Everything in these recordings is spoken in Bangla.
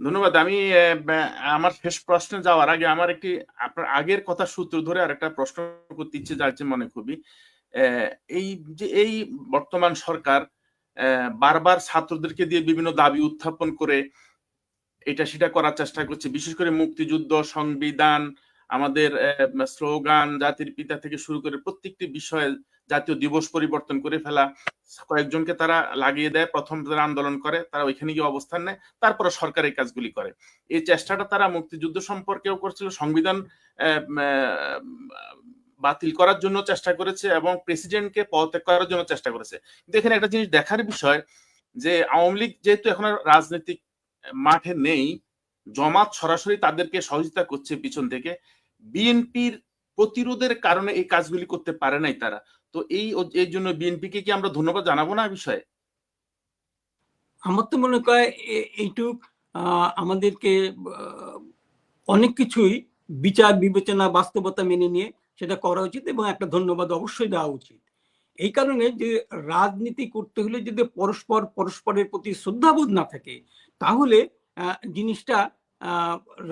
ধন্যবাদ। আমি আমার শেষ প্রশ্নে যাওয়ার আগে আমার একটি আপনার আগের কথা সূত্র ধরে আর একটা প্রশ্ন করতে ইচ্ছে যাচ্ছে মনে খুবই। এই যে এই বর্তমান সরকার বারবার ছাত্রদেরকে দিয়ে বিভিন্ন দাবি উত্থাপন করে, এটা সেটা করার চেষ্টা করছে, বিশেষ করে মুক্তিযুদ্ধ, সংবিধান আমাদের স্লোগান জাতির পিতা থেকে শুরু করে প্রত্যেকটি বিষয়ে জাতীয় দিবস পরিবর্তন করে ফেলা। কয়েকজনকে তারা লাগিয়ে দেয়, প্রথম তারা আন্দোলন করে, তারা ওইখানে গিয়ে অবস্থান নেয় তারপরে সরকার এই কাজগুলি করে। এই চেষ্টাটা তারা মুক্তিযুদ্ধ সম্পর্কেও করছিল, সংবিধান বাতিল করার জন্য চেষ্টা করেছে এবং প্রেসিডেন্টকে পদত্যাগ করার জন্য চেষ্টা করেছে। কিন্তু এখানে একটা জিনিস দেখার বিষয় যে, আওয়ামী লীগ যেহেতু এখন রাজনৈতিক মাঠে নেই জমাত সরাসরি তাদেরকে সহযোগিতা করছে পিছন থেকে। বিএনপির প্রতিরোধের কারণে এই কাজগুলি করতে পারে নাই তারা। তো এই এই জন্য বিএনপিকে কি আমরা ধন্যবাদ জানাব না বিষয়ে? আমার তো মনে হয় এ- এইটুক আমাদেরকে অনেক কিছুই বিচার, বিবেচনা, বাস্তবতা মেনে নিয়ে সেটা করা উচিত এবং একটা ধন্যবাদ অবশ্যই দেওয়া উচিত। এই কারণে যে রাজনীতি করতে হলে যদি পরস্পর পরস্পরের প্রতি শ্রদ্ধাবোধ না থাকে, তাহলে জিনিসটা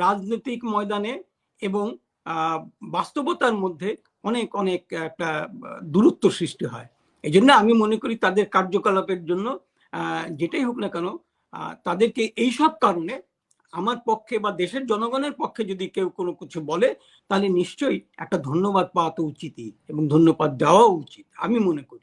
রাজনৈতিক ময়দানে এবং বাস্তবতার মধ্যে অনেক অনেক একটা দূরত্ব সৃষ্টি হয়। এই জন্য আমি মনে করি তাদের কার্যকলাপের জন্য যেটাই হোক না কেন তাদেরকে এইসব কারণে আমার পক্ষে বা দেশের জনগণের পক্ষে যদি কেউ কোনো কিছু বলে, তাহলে নিশ্চয়ই একটা ধন্যবাদ পাওয়া তো উচিতই এবং ধন্যবাদ দেওয়া উচিত, আমি মনে করি।